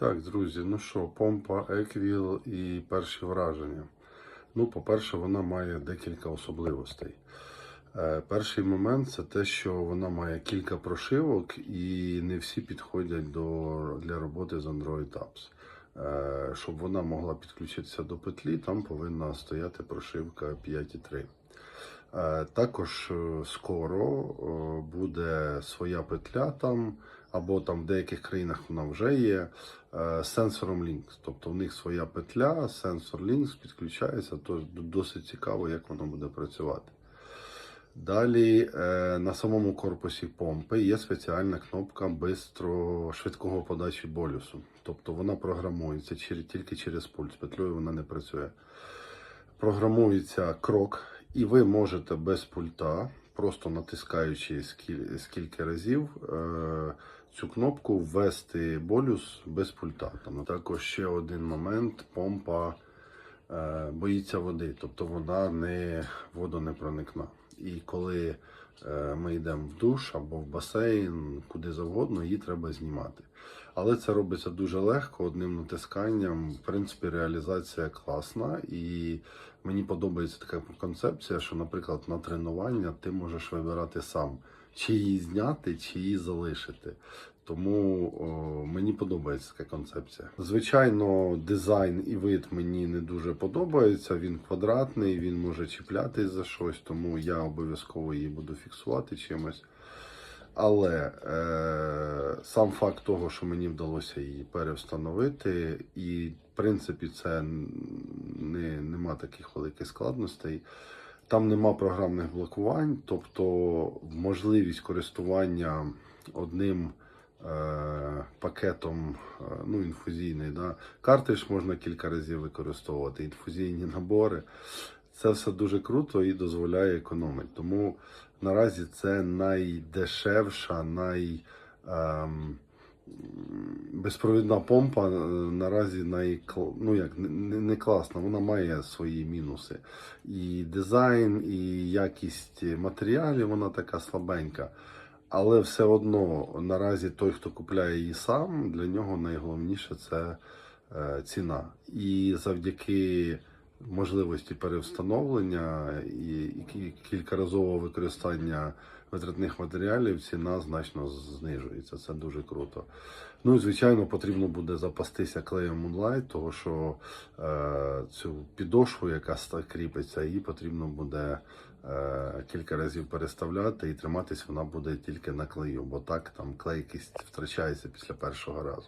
Так, друзі, ну що, помпа Еквіл і перші враження. Ну, по-перше, вона має декілька особливостей. Е, Перший момент це те, що вона має кілька прошивок і не всі підходять до, для роботи з Android Apps. Е, Щоб вона могла підключитися до петлі, там повинна стояти прошивка 5.3. Е, Також е, скоро е, буде своя петля там, або там в деяких країнах вона вже є сенсором Links. Тобто в них своя петля, сенсор Links підключається, то досить цікаво, як воно буде працювати. Далі на самому корпусі помпи є спеціальна кнопка бистро швидкого подачі болюсу. Тобто вона програмується тільки через пульт. З петлею вона не працює. Програмується крок, і ви можете без пульта, просто натискаючи скіль- скільки разів, е, цю кнопку ввести болюс без пульта. Там також ще один момент: помпа боїться води, тобто вона не водонепроникна. І коли е, ми йдемо в душ або в басейн, куди завгодно, її треба знімати. Але це робиться дуже легко, одним натисканням. В принципі, реалізація класна, і мені подобається така концепція, що, наприклад, на тренування ти можеш вибирати сам, чи її зняти, чи її залишити. Тому о, мені подобається така концепція. Звичайно, дизайн і вид мені не дуже подобається. Він квадратний, він може чіплятись за щось, тому я обов'язково її буду фіксувати чимось. Але е, сам факт того, що мені вдалося її перевстановити, і в принципі це не, нема таких великих складностей. Там нема програмних блокувань, тобто можливість користування одним пакетом е, ну, інфузійний. Да. Картридж можна кілька разів використовувати, інфузійні набори. Це все дуже круто і дозволяє економити. Тому наразі це найдешевша, най, ем, помпа е, наразі най, ну як, не класна, вона має свої мінуси. І дизайн, і якість матеріалів, вона така слабенька. Але все одно наразі той, хто купляє її сам, для нього найголовніше це е, ціна. І завдяки можливості перевстановлення і, кількаразового використання витратних матеріалів ціна значно знижується. Це дуже круто. Ну і звичайно, потрібно буде запастися клеєм Moonlight, тому що е, цю підошву, яка кріпиться, її потрібно буде е, кілька разів переставляти і триматись вона буде тільки на клею, бо так там клейкість втрачається після першого разу.